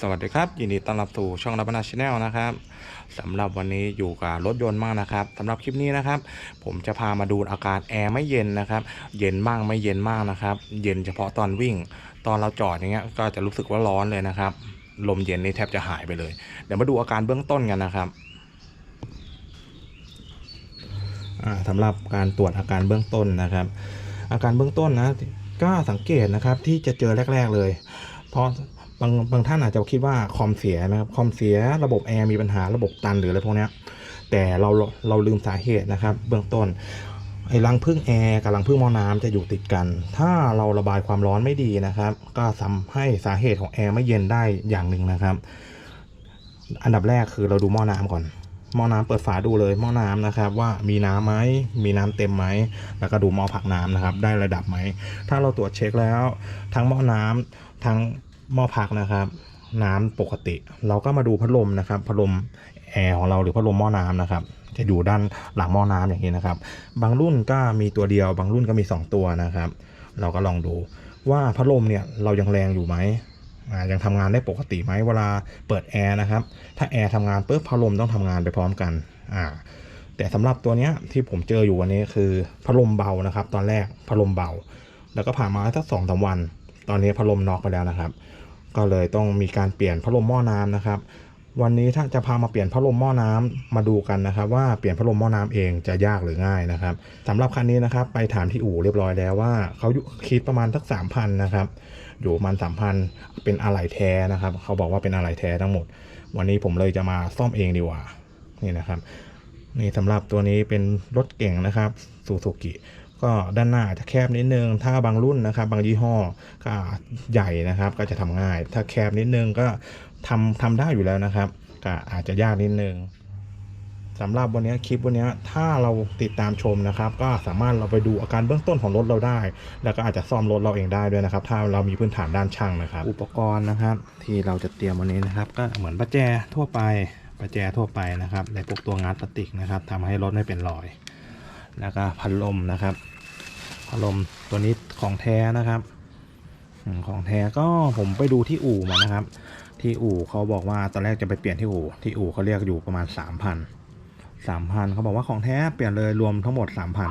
สวัสดีครับ ยินดีต้อนรับสู่ช่องรับนาชแนลนะครับสำหรับวันนี้อยู่กับรถยนต์มากนะครับสำหรับคลิปนี้นะครับ ผมจะพามาดูอาการแอร์ไม่เย็นนะครับ เย็นบ้างไม่เย็นมากนะครับ เย็นเฉพาะตอนวิ่ง ตอนเราจอดอย่างเงี้ยก็จะรู้สึกว่าร้อนเลยนะครับ ลมเย็นนี่แทบจะหายไปเลย เดี๋ยวมาดูอาการเบื้องต้นกันนะครับอ่าสำหรับการตรวจอาการเบื้องต้นนะครับ อาการเบื้องต้นนะก็สังเกตนะครับที่จะเจอแรก ๆเลยพราะบางบางท่านอาจจะคิดว่าคอมเสียนะครับคอมเสียระบบแอร์มีปัญหาระบบตันหรืออะไรพวกนี้แต่เราเราลืมสาเหตุนะครับ เบื้องต้นไอ้รังพึ่งแอร์กับรังพึ่งหม้อน้ำจะอยู่ติดกัน ถ้าเราระบายความร้อนไม่ดีนะครับ ก็ทำให้สาเหตุของแอร์ไม่เย็นได้อย่างหนึ่งนะครับ อันดับแรกคือเราดูหม้อน้ำก่อน หม้อน้ำเปิดฝาดูเลยหม้อน้ำนะครับ ว่ามีน้ำไหมมีน้ำเต็มไหม แล้วก็ดูหม้อผักน้ำนะครับ ได้ระดับไหม ถ้าเราตรวจเช็คแล้ว ทั้งหม้อน้ำทั้ง หม้อผักนะครับ น้ำปกติ เราก็มาดูพัดลมนะครับ พัดลมแอร์ของเราหรือพัดลมหม้อน้ำนะครับ จะอยู่ด้านหลังหม้อน้ำอย่างนี้นะครับ บางรุ่นก็มีตัวเดียว บางรุ่นก็มี 2 ตัวนะครับ เราก็ลองดูว่าพัดลมเนี่ยเรายังแรงอยู่ไหมยังทำงานได้ปกติไหมเวลาเปิดแอร์นะครับ ถ้าแอร์ทำงานปุ๊บพัดลมต้องทำงานไปพร้อมกันอ่าแต่สำหรับตัวเนี้ยที่ผมเจออยู่วันนี้คือพัดลมเบานะครับ ตอนแรกพัดลมเบา แล้วก็ผ่านมาสักสองสามวัน ตอนนี้พัดลมน็อกไปแล้วนะครับ ก็เลยต้องมีการเปลี่ยนพัดลมหม้อน้ำนะครับ วันนี้ถ้าจะพามาเปลี่ยนพัดลมหม้อน้ำมาดูกันนะครับ ว่าเปลี่ยนพัดลมหม้อน้ำเองจะยากหรือง่ายนะครับสำหรับคันนี้นะครับ ไปถามที่อู่เรียบร้อยแล้วว่าเขาคิดประมาณสักสามพันนะครับอยู่ประมาณสามพันเป็นอะไหล่แท้นะครับ เขาบอกว่าเป็นอะไหล่แท้ทั้งหมด วันนี้ผมเลยจะมาซ่อมเองดีกว่านี่นะครับนี่สำหรับตัวนี้เป็นรถเก่งนะครับซูซูกิ ก็ด้านหน้าจะแคบนิดนึง ถ้าบางรุ่นนะครับ บางยี่ห้อก็ใหญ่นะครับ ก็จะทำง่าย ถ้าแคบนิดนึงก็ทำทำได้อยู่แล้วนะครับ ก็อาจจะยากนิดนึงสำหรับวันนี้คลิปวันนี้ถ้าเราติดตามชมนะครับ ก็สามารถเราไปดูอาการเบื้องต้นของรถเราได้ แล้วก็อาจจะซ่อมรถเราเองได้ด้วยนะครับ ถ้าเรามีพื้นฐานด้านช่างนะครับ อุปกรณ์นะครับ ที่เราจะเตรียมวันนี้นะครับ ก็เหมือนประแจทั่วไปประแจทั่วไปนะครับในพวกตัวงานพลาสติกนะครับทำให้รถไม่เป็นรอย แล้วก็พัดลมนะครับพัดลมตัวนี้ของแท้นะครับของแท้ก็ผมไปดูที่อู่มานะครับ ที่อู่เขาบอกว่าตอนแรกจะไปเปลี่ยนที่อู่ที่อู่เขาเรียกอยู่ประมาณสามพันสามพันเขาบอกว่าของแท้เปลี่ยนเลยรวมทั้งหมดสามพัน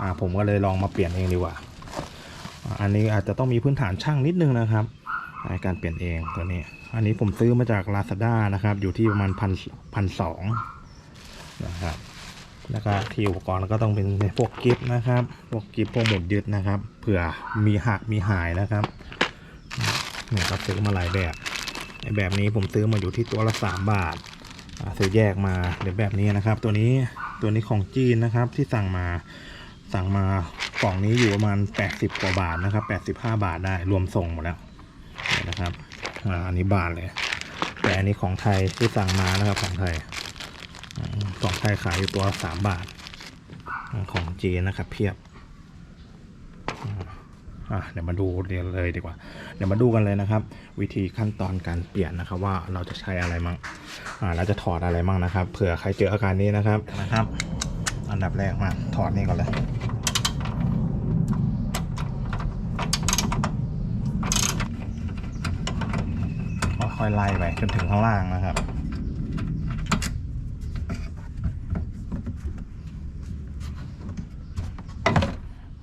อ่าผมก็เลยลองมาเปลี่ยนเองดีกว่าอ่าอันนี้อาจจะต้องมีพื้นฐานช่างนิดนึงนะครับในการเปลี่ยนเองตัวนี้ อันนี้ผมซื้อมาจาก Lazada นะครับ อยู่ที่ประมาณพันพันสองนะครับ แล้วก็ที่อุปกรณ์ก็ต้องเป็นพวกกิฟนะครับ พวกกิฟพวกหมุดยึดนะครับ เผื่อมีหักมีหายนะครับเนี่ยก็ซื้อมาหลายแบบในแบบนี้ผมซื้อมาอยู่ที่ตัวละสามบาทอ่าซื้อแยกมาเดี๋ยวแบบนี้นะครับ ตัวนี้ตัวนี้ของจีนนะครับที่สั่งมาสั่งมากล่องนี้อยู่ประมาณ 80 กว่าบาทนะครับ 85 บาทได้รวมส่งหมดแล้วเนี่ยนะครับอ่าอันนี้บาทเลย แต่อันนี้ของไทยที่สั่งมานะครับของไทย กล่องไทยขายอยู่ตัวสามบาท ของเจนะครับเพียบเดี๋ยวมาดูเรียนเลยดีกว่า เดี๋ยวมาดูกันเลยนะครับ วิธีขั้นตอนการเปลี่ยนนะครับ ว่าเราจะใช้อะไรมั่งอ่าเราจะถอดอะไรมั่งนะครับ เผื่อใครเจออาการนี้นะครับนะครับ อันดับแรกมาถอดนี่ก่อนเลยค่อยไล่ไปจนถึงข้างล่างนะครับ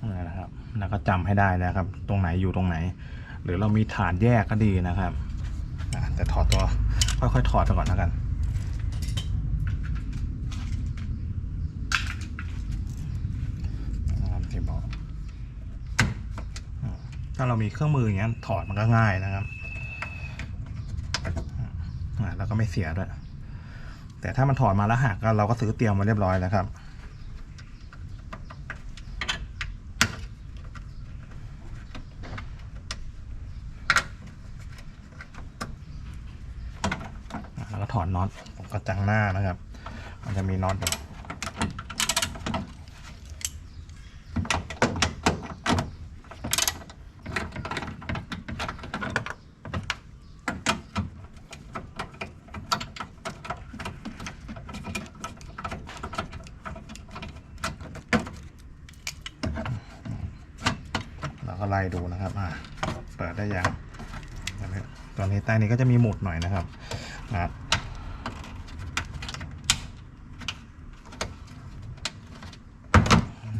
นั่นนะครับ แล้วก็ จำให้ได้นะครับ ตรงไหนอยู่ตรงไหน หรือเรามีฐานแยกก็ดีนะครับแต่ถอดตัวค่อยๆถอดไปก่อนแล้วกันนะครับที่บอกถ้าเรามีเครื่องมืออย่างนี้ถอดมันก็ง่ายนะครับแล้วก็ไม่เสียด้วยแต่ถ้ามันถอดมาแล้วหักเราก็ซื้อเตรียมมาเรียบร้อยแล้วครับ อะแล้วก็ถอด น็อตกระจังหน้านะครับ มันจะมีน็อตอยู่เราก็ไล่ดูนะครับอ่าเปิดได้ยังตัวนี้ตัวตัวนี้ใต้นี้ก็จะมีหมุดหน่อยนะครับอะ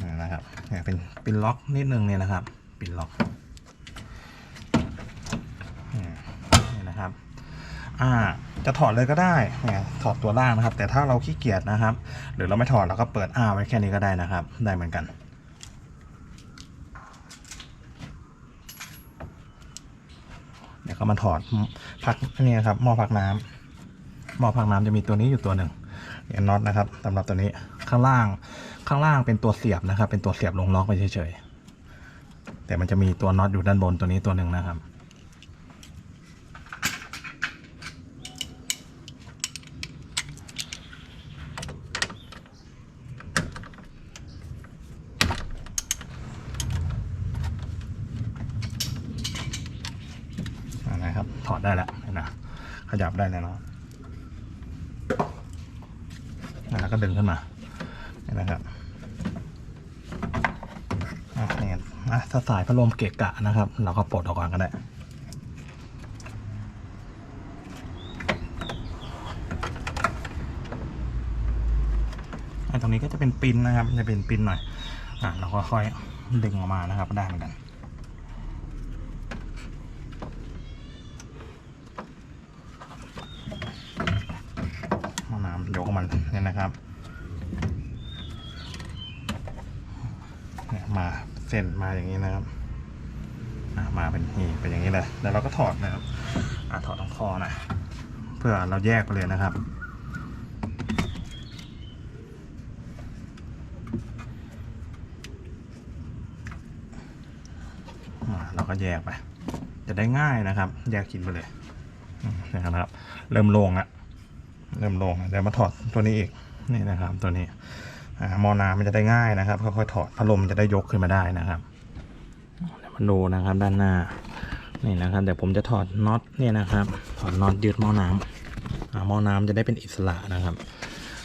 นี่ นะครับเนี่ยเป็นล็อกนิดนึงเนี่ยนะครับ เปินล็อกนี่นะครับ อ่า จะถอดเลยก็ได้เนี่ยถอดตัวล่างนะครับ แต่ถ้าเราขี้เกียจนะครับ หรือเราไม่ถอดเราก็เปิดอ้าไว้แค่นี้ก็ได้นะครับ ได้เหมือนกันเดี๋ยวก็มาถอดพักนี่นะครับหม้อพักน้ำหม้อพักน้ำจะมีตัวนี้อยู่ตัวหนึ่งนี่น็อตนะครับสำหรับตัวนี้ข้างล่าง ข้างล่างเป็นตัวเสียบนะครับ เป็นตัวเสียบลงล็อกไปเฉยๆ แต่มันจะมีตัวน็อตอยู่ด้านบนตัวนี้ตัวหนึ่งนะครับ นะครับ ถอดได้แล้วนะขยับได้แล้วเนาะแล้วก็ดึงขึ้นมาเห็นนะครับอะนี่อะ ถ้าสายพัดลมเกะกะนะครับ เราก็ปลดออกก่อนก็ได้ตรงนี้ก็จะเป็นปินนะครับ จะเป็นปินหน่อย อะเราก็ค่อยดึงออกมานะครับได้เหมือนกันน้ำยกมันเนี่ยนะครับ เนี่ยมา เส้นมาอย่างนี้นะครับมาเป็นนี่เป็นอย่างนี้เลยแล้วเราก็ถอดนะครับอถอดตรงคอนะเพื่อเราแยกไปเลยนะครับเราก็แยกไป จะได้ง่ายนะครับ แยกกินไปเลยนะครับ เริ่มโล่งละเริ่มลงเดี๋ยวมาถอดตัวนี้อีกนี่นะครับตัวนี้ มอน้ำมันจะได้ง่ายนะครับค่อยๆถอดพัดลมจะได้ยกขึ้นมาได้นะครับเดี๋ยวมาดูนะครับด้านหน้านี่นะครับเดี๋ยวผมจะถอดน็อตเนี่ยนะครับ ถอดน็อตยึดมอน้ำอ่าหม้อน้ำจะได้เป็นอิสระนะครับ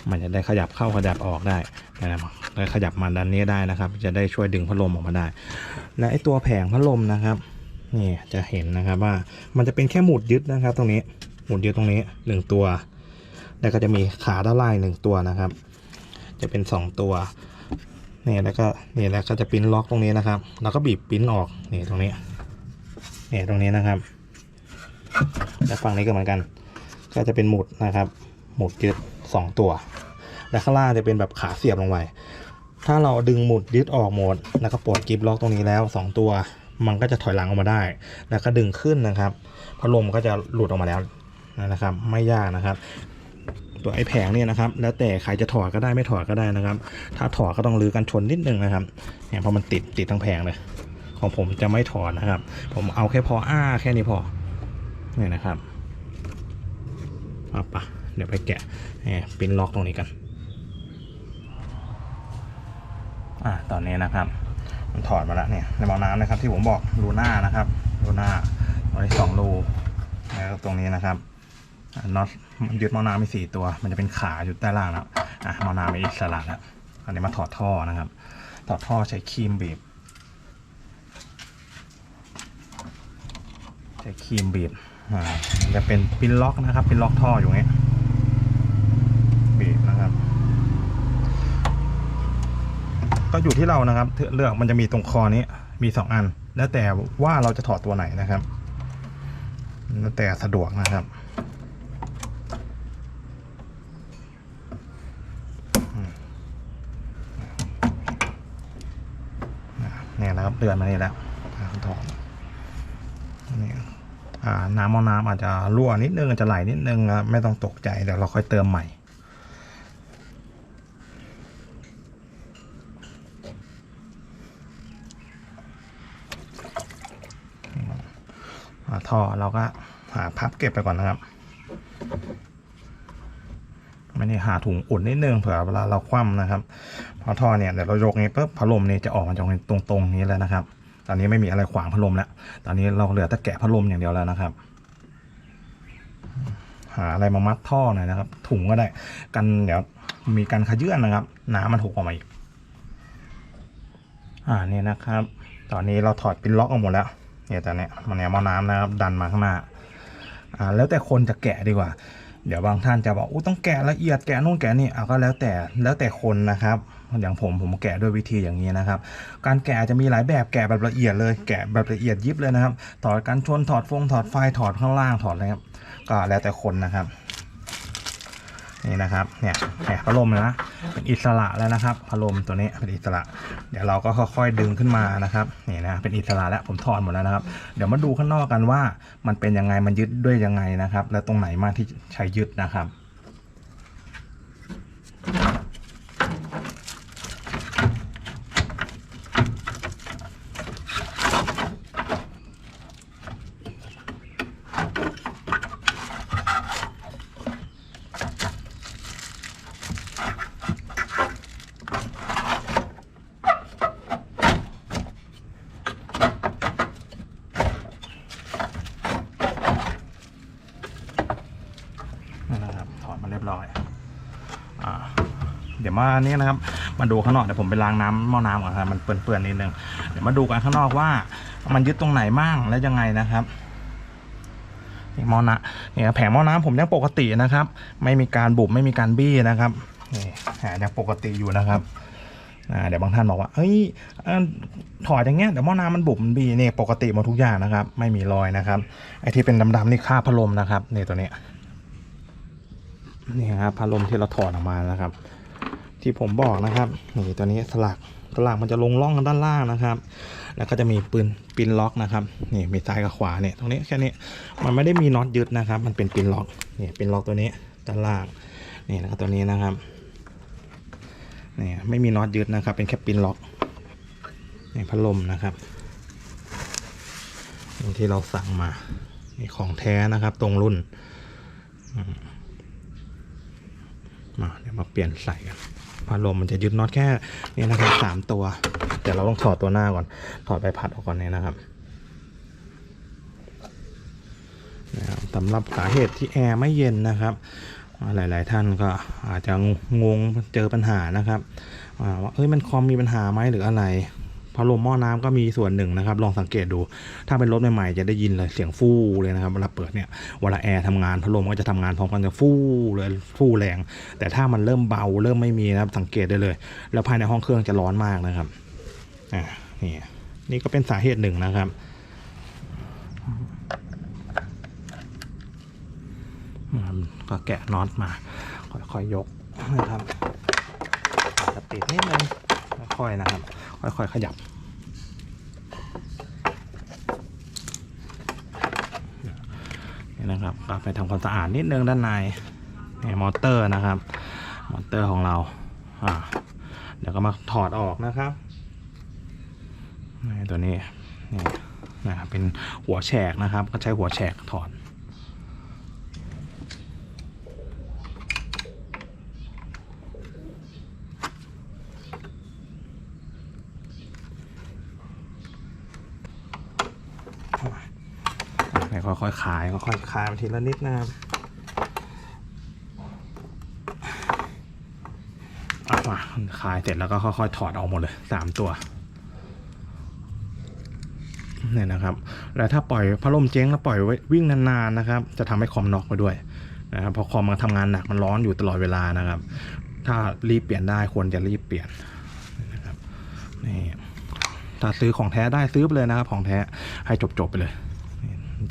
มันจะได้ขยับเข้าขยับออกได้นะครับได้ขยับมาด้านนี้ได้นะครับ จะได้ช่วยดึงพัดลมออกมาได้ และไอตัวแผงพัดลมนะครับนี่จะเห็นนะครับว่ามันจะเป็นแค่หมุดยึดนะครับ ตรงนี้หมุดยึดตรงนี้หนึ่งตัว แล้วก็จะมีขาด้านล่างหนึ่งตัวนะครับ จะเป็นสองตัวนี่แล้วก็นี่แล้วก็จะปิ้นล็อกตรงนี้นะครับแล้วก็บีบปิ้นออกนี่ตรงนี้นี่ตรงนี้นะครับ แล้วฝั่งนี้ก็เหมือนกัน ก็จะเป็นหมุดนะครับ หมุดยึดสองตัว และข้างล่างจะเป็นแบบขาเสียบลงไปถ้าเราดึงหมุดยึดออกหมด แล้วก็ปลดกิฟล็อกตรงนี้แล้วสองตัว มันก็จะถอยหลังออกมาได้ แล้วก็ดึงขึ้นนะครับพัดลมก็จะหลุดออกมาแล้วนะครับ ไม่ยากนะครับ ตัวไอ้แผงเนี่ยนะครับ แล้วแต่ใครจะถอดก็ได้ไม่ถอดก็ได้นะครับ ถ้าถอดก็ต้องรื้อกันชนนิดนึงนะครับเนี่ยเพราะมันติดติดทั้งแผงเลย ของผมจะไม่ถอดนะครับ ผมเอาแค่พออ้าแค่นี้พอเนี่ยนะครับเอาปะเดี๋ยวไปแกะเนี่ยปิ้นล็อกตรงนี้กันอะตอนนี้นะครับมันถอดมาแล้วเนี่ยในหมอน้ำนะครับที่ผมบอกรูหน้านะครับรูหน้าตรงนี้สองรูแล้วตรงนี้นะครับ น็อตยึดมอน้ำมีสี่ตัว มันจะเป็นขาอยู่ใต้ล่างแล้วอะมอน้ำมีอิสระแล้วอันนี้มาถอดท่อนะครับ ถอดท่อใช้ครีมบีบใช้ครีมบีบอ่ามันจะเป็นปินล็อกนะครับปินล็อกท่ออยู่อย่างนี้บีบนะครับ ก็อยู่ที่เรานะครับเลือกมันจะมีตรงคอนี้มีสองอัน แล้วแต่ว่าเราจะถอดตัวไหนนะครับ แล้วแต่สะดวกนะครับอืม เนี่ยนะครับเดือนมานี่แล้วอ่าถอดนี่อ่าน้ำมอน้ำอาจจะรั่วนิดนึงอาจจะไหลนิดนึงไม่ต้องตกใจเดี๋ยวเราค่อยเติมใหม่ท่อเราก็หาพับเก็บไปก่อนนะครับ ไม่ได้หาถุงอุ่นนิดนึงเผื่อเวลาเราคว่ำนะครับ เพราท่อเนี่ยเดี๋ยวเรายกนี้ปุ๊บพัดลมนี่จะออกมาจากตรงตรงๆนี้แล้วนะครับ ตอนนี้ไม่มีอะไรขวางพัดลมแล้ว ตอนนี้เราเหลือแต่แกะพัดลมอย่างเดียวแล้วนะครับ หาอะไรมามัดท่อหน่อยนะครับ ถุงก็ได้ กันเดี๋ยวมีการขยื่นนะครับ น้ำมันหกออกมาอีก อ่านี่นะครับ ตอนนี้เราถอดปินล็อกออกหมดแล้ว เนี่ยตอนเนี้ยมันเนี่ยมอน้ำนะครับ ดันมาข้างหน้า อ่า แล้วแต่คนจะแกะดีกว่า เดี๋ยวบางท่านจะบอกอู้ต้องแกะละเอียดแกะนู่นแกะนี่อะก็แล้วแต่แล้วแต่คนนะครับ อย่างผมผมแกะด้วยวิธีอย่างนี้นะครับ การแกะจะมีหลายแบบแกะแบบละเอียดเลยแกะแบบละเอียดยิบเลยนะครับ ถอดกันชนถอดฟงถอดไฟถอดข้างล่างถอดอะไรครับก็แล้วแต่คนนะครับนี่นะครับเนี่ยแผงพัดลมนะเป็นอิสระแล้วนะครับพัดลมตัวนี้เป็นอิสระ เดี๋ยวเราก็ค่อยๆดึงขึ้นมานะครับนี่นะเป็นอิสระแล้วผมถอดหมดแล้วนะครับ เดี๋ยวมาดูข้างนอกกันว่ามันเป็นยังไงมันยึดด้วยยังไงนะครับ และตรงไหนมากที่ใช้ยึดนะครับ นี่นะครับ ถอดมาเรียบร้อย อ่า เดี๋ย วมานนี้นะครับมาดูข้างนอกเดี๋ยวผมไปล้างน้ำหม้อน้ำก่อนครับมันเปื้อนๆนิดนึงเดี๋ยวมาดูกันข้างนอกว่า มันยึดตรงไหนมั่งและยังไงนะครับนี่หม้อน้ำเนี่ยแผงหม้อน้ำผมยังปกตินะครับ ไม่มีการบุบไม่มีการบี้นะครับนี่แผงยังปกติอยู่นะครับเดี๋ยวบางท่านบอกว่าเฮ้ยถอดอย่างเงี้ยเดี๋ยวหม้อน้ำมันบุบมันบีเนี่ยปกติหมดทุกอย่างนะครับ ไม่มีรอยนะครับไอ้ที่เป็นดำๆนี่ค่าพัดลมนะครับนี่ตัวเนี้ยนี่ครับพัดลมที่เราถอดออกมานะครับ ที่ผมบอกนะครับนี่ตัวนี้สลักสลักมันจะลงร่องด้านล่างนะครับ แล้วก็จะมีปืนปินล็อกนะครับนี่มีซ้ายกับขวาเนี่ยตรงนี้แค่นี้มันไม่ได้มีน็อตยึดนะครับ มันเป็นปินล็อกนี่ปินล็อกตัวนี้ด้านล่างนี่แล้วก็ตัวนี้นะครับนี่ไม่มีน็อตยึดนะครับ เป็นแค่ปินล็อกนี่พัดลมนะครับนี่ที่เราสั่งมานี่ของแท้นะครับ ตรงรุ่นมมาเดี๋ยวมาเปลี่ยนใส่กัน พัดลมมันจะยึดน็อตแค่นี่นะครับสามตัว แต่เราต้องถอดตัวหน้าก่อน ถอดใบพัดออกก่อนเนี่ยนะครับนะครับสำหรับสาเหตุที่แอร์ไม่เย็นนะครับ หลาย ๆ ท่านก็อาจจะงงเจอปัญหานะครับว่าเอ้ยมันคอมมีปัญหาไหมหรืออะไร พัดลมหม้อน้ำก็มีส่วนหนึ่งนะครับ ลองสังเกตดู ถ้าเป็นรถใหม่ๆจะได้ยินเลยเสียงฟู่เลยนะครับเวลาเปิดเนี่ยเวลาแอร์ทำงานพัดลมก็จะทำงานพร้อมกันจะฟู่เลยฟู่แรง แต่ถ้ามันเริ่มเบาเริ่มไม่มีนะครับสังเกตได้เลย แล้วภายในห้องเครื่องจะร้อนมากนะครับอ่านี่นี่ก็เป็นสาเหตุหนึ่งนะครับก็แกะน็อตมา ค่อยๆยกนะครับจะติดนิดนึง อยๆนะครับ ค่อยๆขยับ นี่นะครับก็ไปทำความสะอาดนิดนึงด้านในนี่มอเตอร์นะครับ มอเตอร์ของเราอ่าเดี๋ยวก็มาถอดออกนะครับนี่ตัวนี้นี่นะครับเป็นหัวแฉกนะครับ ก็ใช้หัวแฉกถอด อยๆขายค่อยๆขายมาทีละนิดนะครับเอามาขายเสร็จแล้วก็ค่อยๆถอดออกหมดเลยสามตัวเนี่ยนะครับ แล้วถ้าปล่อยพัดลมเจ๊งแล้วปล่อยไว้วิ่งนานๆนะครับ จะทำให้คอมน็อกไปด้วยนะครับเพราะคอมมันทำงานหนักมันร้อนอยู่ตลอดเวลานะครับ ถ้ารีบเปลี่ยนได้ควรจะรีบเปลี่ยนนะครับนี่ถ้าซื้อของแท้ได้ซื้อไปเลยนะครับ ของแท้ให้จบๆไปเลย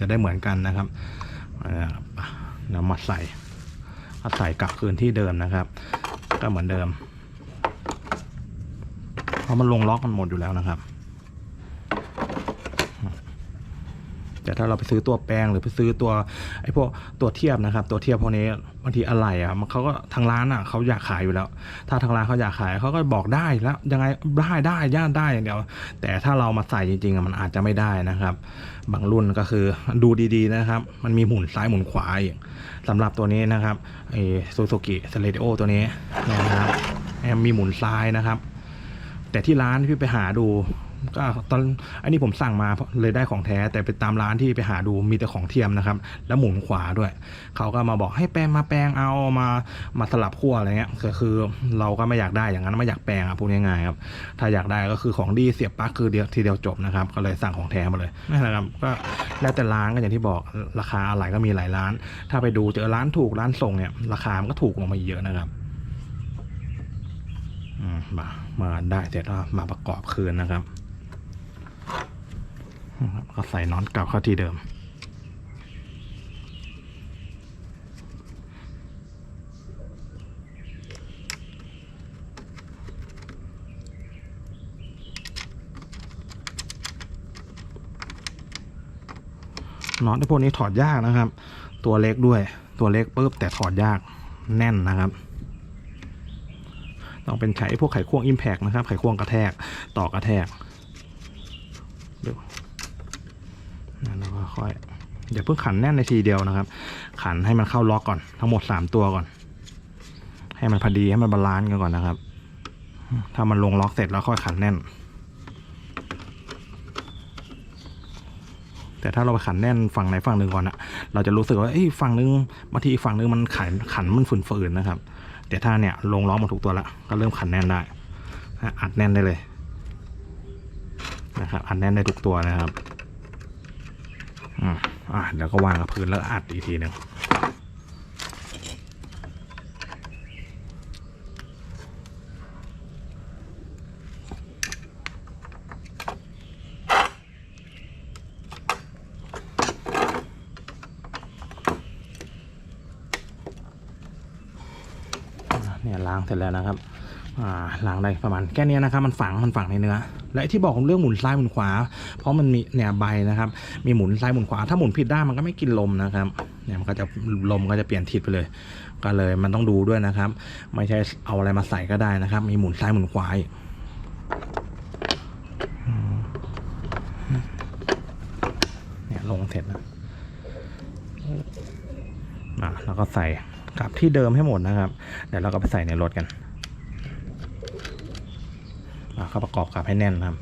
จะได้เหมือนกันนะครับอ่านำมาใส่าใส่กลับคืนที่เดิมนะครับ ก็เหมือนเดิม เพราะมันลงล็อกมันหมดอยู่แล้วนะครับ แต่ถ้าเราไปซื้อตัวแปลงหรือไปซื้อตัวไอ้พวกตัวเทียบนะครับ ตัวเทียบพวกนี้บางทีอะไรอะมันเขาก็ทางร้านอะเขาอยากขายอยู่แล้ว ถ้าทางร้านเขาอยากขายเขาก็บอกได้แล้วยังไงได้ได้ย่านได้อย่างเดียว แต่ถ้าเรามาใส่จริงๆอะมันอาจจะไม่ได้นะครับ บางรุ่นก็คือดูดีๆนะครับ มันมีหมุนซ้ายหมุนขวาอีกสำหรับตัวนี้นะครับไอ้ซูซูกิเซเลโอตัวนี้นะครับมีหมุนซ้ายนะครับ แต่ที่ร้านพี่ไปหาดู ก็ตอนอันนี้ผมสั่งมาเลยได้ของแท้ แต่ไปตามร้านที่ไปหาดูมีแต่ของเทียมนะครับ แล้วหมุนขวาด้วย เขาก็มาบอกให้แปลงมาแปลงเอามามาสลับขั้วอะไรเงี้ยก็คือเราก็ไม่อยากได้อย่างนั้นไม่อยากแปลงอะพูดง่ายๆครับถ้าอยากได้ก็คือของดีเสียบปลั๊กคือเดียวทีเดียวจบนะครับก็เลยสั่งของแท้มาเลยนะครับก็แล้วแต่ร้านก็อย่างที่บอกราคาอะไรก็มีหลายร้าน ถ้าไปดูเจอร้านถูกร้านส่งเนี่ยราคามันก็ถูกลงมาเยอะนะครับมา มาได้เสร็จแล้วมาประกอบคืนนะครับ ก็ใส่น็อตกลับเข้าที่เดิม น็อตในพวกนี้ถอดยากนะครับ ตัวเล็กด้วย ตัวเล็กปุ๊บแต่ถอดยากแน่นนะครับต้องเป็นใช้พวกไขควงอิมแพกนะครับ ไขควงกระแทก ต่อกระแทก ค่อยเดี๋ยวเพิ่งขันแน่นในทีเดียวนะครับ ขันให้มันเข้าล็อกก่อนทั้งหมดสามตัวก่อน ให้มันพอดีให้มันบาลานซ์กันก่อนนะครับ ถ้ามันลงล็อกเสร็จแล้วค่อยขันแน่น แต่ถ้าเราไปขันแน่นฝั่งไหนฝั่งหนึ่งก่อนอะเราจะรู้สึกว่าเอ้ฝั่งหนึงบางทีฝั่งหนึงมันขันขันมันฝืนๆนะครับ แต่ถ้าเนี่ยลงล้อหมาถูกตัวละก็เริ่มขันแน่นได้อัดแน่นได้เลยนะครับอัดแน่นได้ทุกตัวนะครับ อืมอะเดี๋ยวก็วางกับพื้นแล้วอัดอีกทีหนึ่งเนี่ยล้างเสร็จแล้วนะครับ อ่าล้างได้ประมาณแค่นี้นะครับ มันฝังมันฝังในเนื้อ และที่บอกเรื่องหมุนซ้ายหมุนขวา เพราะมันมีเนี่ยใบนะครับ มีหมุนซ้ายหมุนขวา ถ้าหมุนผิดด้านมันก็ไม่กินลมนะครับเนี่ยมันก็จะลมก็จะเปลี่ยนทิศไปเลย ก็เลยมันต้องดูด้วยนะครับ ไม่ใช่เอาอะไรมาใส่ก็ได้นะครับ มีหมุนซ้ายหมุนขวาอีกเนี่ยลงเสร็จแล้วอะแล้วก็ใส่กลับที่เดิมให้หมดนะครับ เดี๋ยวเราก็ไปใส่ในรถกัน กรอบกับให้แน่นนะครับ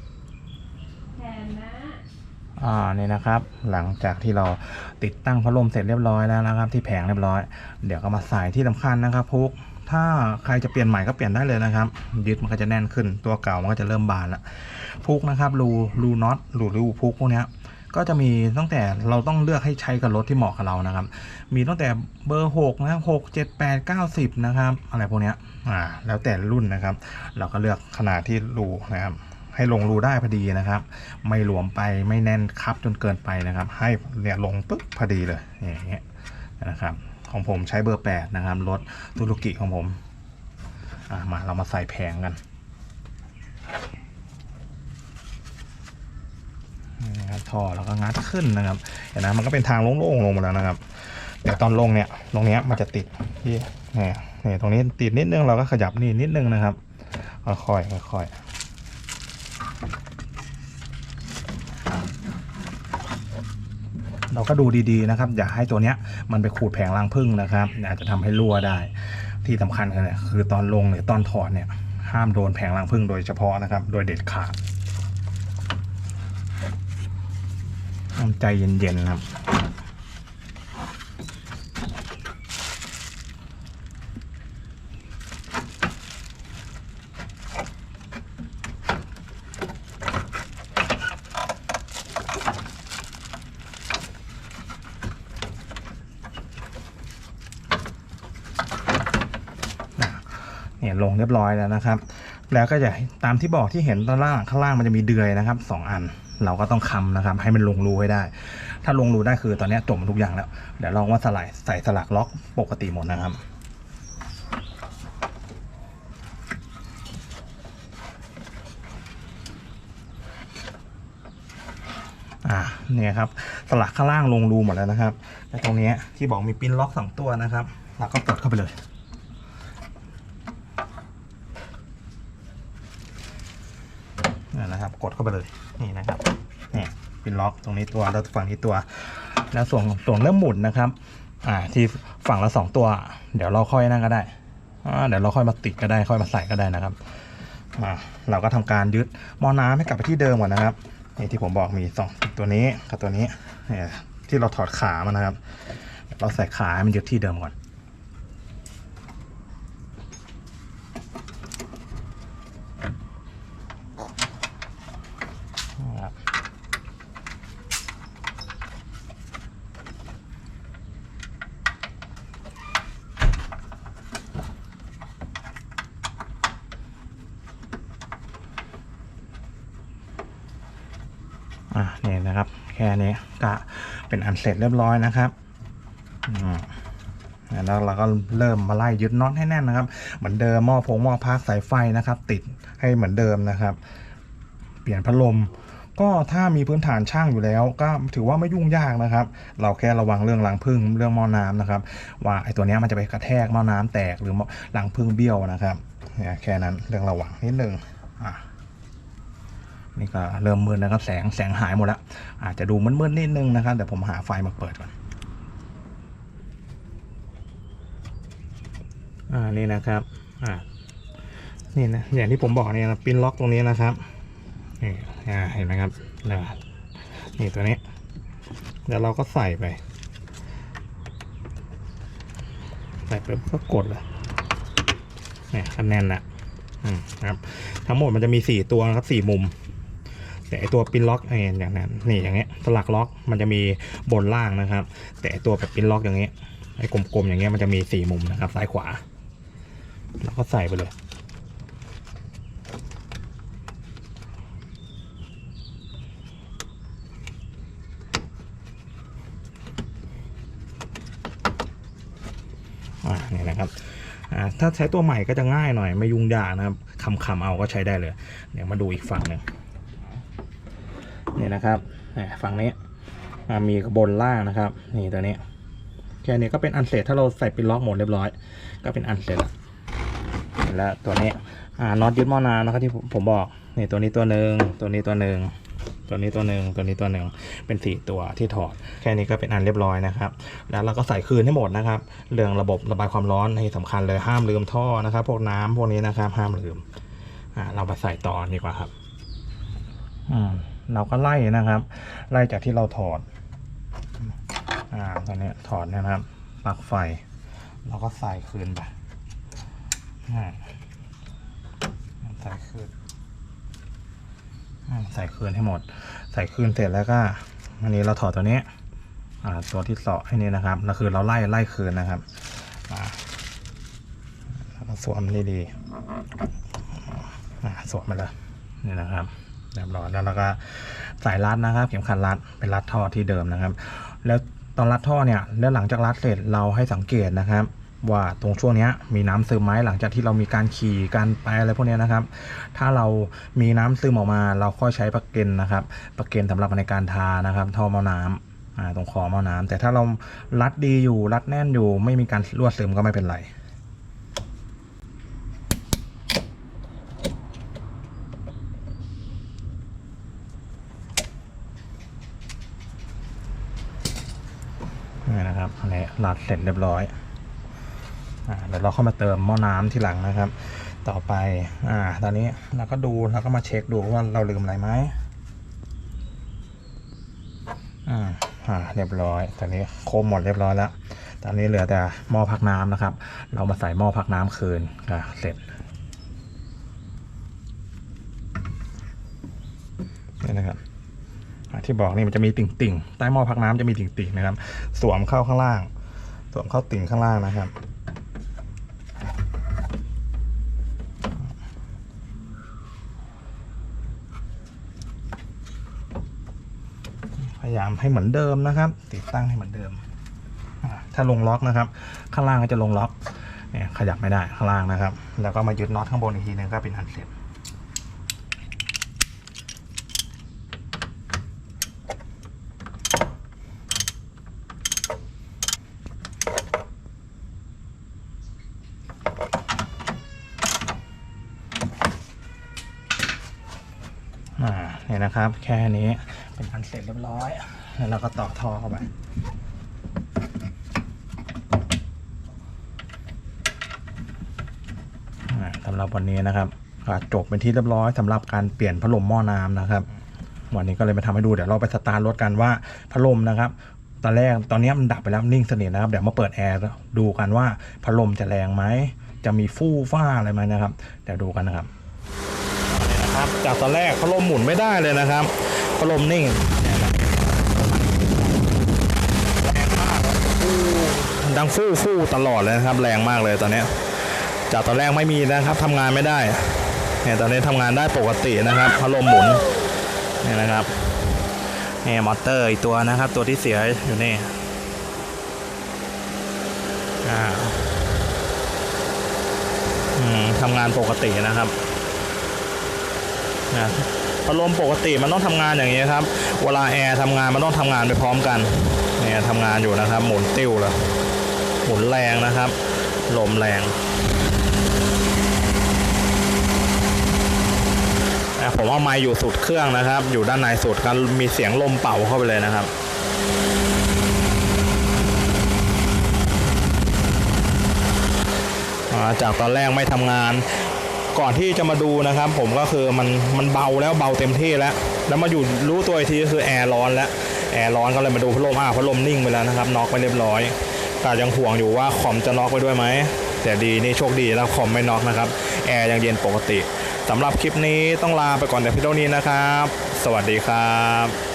อ่านี่นะครับ หลังจากที่เราติดตั้งพัดลมเสร็จเรียบร้อยแล้วนะครับ ที่แผงเรียบร้อย เดี๋ยวก็มาใส่ที่สำคัญนะครับพุกถ้าใครจะเปลี่ยนใหม่ก็เปลี่ยนได้เลยนะครับ ยึดมันก็จะแน่นขึ้นตัวเก่ามันก็จะเริ่มบานละพุกนะครับรูรูน็อตรูรูพุกพวกเนี้ย ก็จะมีตั้งแต่เราต้องเลือกให้ใช้กับรถที่เหมาะกับเรานะครับ มีตั้งแต่เบอร์หกนะครับหกเจ็ดแปดเก้าสิบนะครับ อะไรพวกเนี้ยอ่าแล้วแต่รุ่นนะครับ เราก็เลือกขนาดที่รูนะครับ ให้ลงรูได้พอดีนะครับ ไม่หลวมไปไม่แน่นคับจนเกินไปนะครับ ให้เนี่ยลงปึ๊บพอดีเลยอย่างเงี้ยนะครับของผมใช้เบอร์ 8 นะครับรถตูรุกิของผมอะมาเรามาใส่แผงกัน นะครับท่อแล้วก็งัดขึ้นนะครับเห็นไหมมันก็เป็นทางโล่งๆลงมาแล้วนะครับเดี๋ยวตอนลงเนี่ยตรงเนี้ยมันจะติดที่นี่นี่ตรงนี้ติดนิดนึงเราก็ขยับนี่นิดนึงนะครับค่อยๆค่อยๆเราก็ดูดีๆนะครับ อย่าให้ตัวเนี้ยมันไปขูดแผงรังพึ่งนะครับอาจจะทำให้รั่วได้ ที่สำคัญเลยเนี่ยคือตอนลงหรือตอนถอดเนี่ยห้ามโดนแผงรังพึ่งโดยเฉพาะนะครับ โดยเด็ดขาด ต้องใจเย็นๆนะครับ เนี่ยลงเรียบร้อยแล้วนะครับ แล้วก็จะตามที่บอกที่เห็นตอนล่างข้างล่างมันจะมีเดือยนะครับสองอันเราก็ต้องคำนะครับให้มันลงรูให้ได้ ถ้าลงรูได้คือตอนนี้จบหมดทุกอย่างแล้ว เดี๋ยวลองว่าสลายใส่สลักล็อกปกติหมดนะครับอ่าเนี่ยครับสลักข้างล่างลงรูหมดแล้วนะครับแล้วตรงนี้ที่บอกมีปิ้นล็อกสองตัวนะครับเราก็กดเข้าไปเลยนี่นะครับ กดเข้าไปเลย นี่นะครับนี่เป็นล็อกตรงนี้ตัวแล้วฝั่งนี้ตัว แล้วส่วนส่วนเริ่มหมุนนะครับ อ่าที่ฝั่งละสองตัว เดี๋ยวเราค่อยนั่นก็ได้อ่เดี๋ยวเราค่อยมาติดก็ได้ค่อยมาใส่ก็ได้นะครับอ่าเราก็ทำการยึดหม้อน้ำให้กลับไปที่เดิมก่อนนะครับนี่ที่ผมบอกมีสองตัวนี้กับตัวนี้เนี่ยที่เราถอดขามันนะครับ เราใส่ขาให้มันยึดที่เดิมก่อน นะครับอะนี่นะครับ แค่นี้ก็ เป็นอันเสร็จเรียบร้อยนะครับแล้วเราก็เริ่มมาไล่ยึดน็อตให้แน่นนะครับ เหมือนเดิมหม้อพงหม้อพักสายไฟนะครับ ติดให้เหมือนเดิมนะครับ เปลี่ยนพัดลม ก็ถ้ามีพื้นฐานช่างอยู่แล้ว ก็ถือว่าไม่ยุ่งยากนะครับ เราแค่ระวังเรื่องรังพึ่งเรื่องหม้อน้ำนะครับ ว่าไอ้ตัวนี้มันจะไปกระแทกหม้อน้ำแตกหรือรังพึ่งเบี้ยวนะครับแค่นั้นเรื่องระวังนิดนึงอะ นี่ก็เริ่มมืดนะครับ แสงแสงหายหมดแล้ว อาจจะดูมืดๆนิดนึงนะครับเดี๋ยวผมหาไฟมาเปิดก่อนอ่านี่นะครับอ่านี่นะอย่างที่ผมบอกเนี่ยนะปินล็อกตรงนี้นะครับนี่อ่าเห็นไหมครับนะนี่ตัวนี้เดี๋ยวเราก็ใส่ไป ใส่ไปก็กดเลยเนี่ยคะแนนละอืมครับ ทั้งหมดมันจะมีสี่ตัวนะครับสี่มุม แต่ไอตัวปินล็อกไอ้อย่างนั้นนี่อย่างเงี้ยสลักล็อกมันจะมีบนล่างนะครับ แต่ตัวแบบปินล็อกอย่างเงี้ยไอ้กลมๆอย่างเงี้ยมันจะมีสี่มุมนะครับ ซ้ายขวา แล้วก็ใส่ไปเลยอ่าเนี่ยนะครับอ่าถ้าใช้ตัวใหม่ก็จะง่ายหน่อย ไม่ยุ่งยากนะครับคำคำๆเอาก็ใช้ได้เลย เดี๋ยวมาดูอีกฝั่งหนึ่ง นี่นะครับฝั่งนี้มีบนล่างนะครับ นี่ตัวนี้แค่นี้ก็เป็นอันเสร็จถ้าเราใส่ปินล็อกหมดเรียบร้อย ก็เป็นอันเสร็จและแล้วตัวนี้อ่าน็อตยึดหม้อน้ำนะครับที่ผมบอกนี่ตัวนี้ตัวหนึ่งตัวนี้ตัวหนึ่งตัวนี้ตัวหนึ่งตัวนี้ตัวหนึ่งเป็นสี่ตัวที่ถอด แค่นี้ก็เป็นอันเรียบร้อยนะครับ แล้วเราก็ใส่คืนให้หมดนะครับ เรื่องระบบระบายความร้อนให้สำคัญเลยห้ามลืมท่อนะครับ พวกน้ำพวกนี้นะครับ ห้ามลืมอ่าเราไปใส่ต่อดีกว่าครับ อืม เราก็ไล่นะครับ ไล่จากที่เราถอดอ่าตอนนี้ถอดนะครับปลั๊กไฟ เราก็ใส่คืนไปใส่คืนใส่คืนให้หมด ใส่คืนเสร็จแล้วก็ อันนี้เราถอดตัวนี้ตัวที่เสาะให้นี่นะครับนั่นคือเราไล่ไล่คืนนะครับสวมดีๆสวมมาเลยนี่นะครับ เรียบร้อยแล้วเราก็สายรัดนะครับ เข็มขัดรัดเป็นรัดท่อที่เดิมนะครับ แล้วตอนรัดท่อเนี่ยแล้วหลังจากรัดเสร็จเราให้สังเกตนะครับ ว่าตรงช่วงนี้มีน้ำซึมไหมหลังจากที่เรามีการขี่การไปอะไรพวกนี้นะครับ ถ้าเรามีน้ำซึมออกมา เราค่อยใช้ปากเกนนะครับปากเกนสำหรับในการทานะครับ ท่อหม้อน้ำอ่าตรงคอหม้อน้ำแต่ถ้าเรารัดดีอยู่รัดแน่นอยู่ ไม่มีการรั่วซึมก็ไม่เป็นไร นี่นะค รัดเสร็จเรียบร้อยอ่าเดี๋ยวเราเข้ามาเติมหม้อน้ำทีหลังนะครับ ต่อไปอ่าตอนนี้เราก็ดูเราก็มาเช็คดูว่าเราลืมอะไรไหมอ่าอ่าเรียบร้อย ตอนนี้โคมหมดเรียบร้อยแล้ว ตอนนี้เหลือแต่หม้อพักน้ำนะครับ เรามาใส่หม้อพักน้ำคืนอ่าเสร็จนี่นะครับที่บอกนี่มันจะมีติ่งๆ ใต้หม้อพักน้ำจะมีติ่งๆนะครับ สวมเข้าข้างล่าง สวมเข้าติ่งข้างล่างนะครับ พยายามให้เหมือนเดิมนะครับ ติดตั้งให้เหมือนเดิม ถ้าลงล็อกนะครับ ข้างล่างก็จะลงล็อกเนี่ยขยับไม่ได้ข้างล่างนะครับ แล้วก็มายึดน็อตข้างบนอีกทีหนึงก็เป็นอันเสร็จอ่าเนะครับ แค่นี้เป็นอันเสร็จเรียบร้อย แล้วเราก็ต่อท่อเข้าไปสำหรับวันนี้นะครับก็จบเป็นที่เรียบร้อยสำหรับการเปลี่ยนพัดลมหม้อน้ำนะครับ วันนี้ก็เลยมาทำให้ดูเดี๋ยวเราไปสตาร์ทรถกันว่าพัดลมนะครับตอนแรกตอนนี้มันดับไปแล้วนิ่งสนิทนะครับเดี๋ยวมาเปิดแอร์ดูกันว่าพัดลมจะแรงไหมจะมีฟู่ฟ้าอะไรไหมนะครับเดี๋ยวดูกันนะครับ นะครับ จากตอนแรกพัดลมหมุนไม่ได้เลยนะครับพัดลมนิ่งแรงมากฟู่ดังฟู่ฟู่ตลอดเลยนะครับ แรงมากเลยตอนนี้ จากตอนแรกไม่มีนะครับทำงานไม่ได้เนี่ยตอนนี้ทำงานได้ปกตินะครับพัดลมหมุนนี่นะครับนี่มอเตอร์อีกตัวนะครับ ตัวที่เสียอยู่นี่อ่าอืมทำงานปกตินะครับ นะพัดลมปกติมันต้องทำงานอย่างนี้ครับ เวลาแอร์ทำงานมันต้องทำงานไปพร้อมกันเนี่ยทำงานอยู่นะครับ หมุนติ้วเลยหมุนแรงนะครับ ลมแรงอะผมเอาไม้อยู่สุดเครื่องนะครับ อยู่ด้านในสุดก็มีเสียงลมเป่าเข้าไปเลยนะครับจากตอนแรกไม่ทำงาน ก่อนที่จะมาดูนะครับ ผมก็คือมันมันเบาแล้วเบาเต็มที่แล้ว แล้วมาอยู่รู้ตัวอีกทีก็คือแอร์ร้อนแล้วแอร์ร้อนก็เลยมาดูพัดลมอ่าพัดลมนิ่งไปแล้วนะครับน็อกไปเรียบร้อยแต่ยังห่วงอยู่ว่าคอมจะน็อกไปด้วยไหมแต่ดีนี่โชคดีแล้วคอมไม่น็อกนะครับแอร์ยังเย็นปกติสำหรับคลิปนี้ต้องลาไปก่อนแต่พียงเท่านี้นะครับ สวัสดีครับ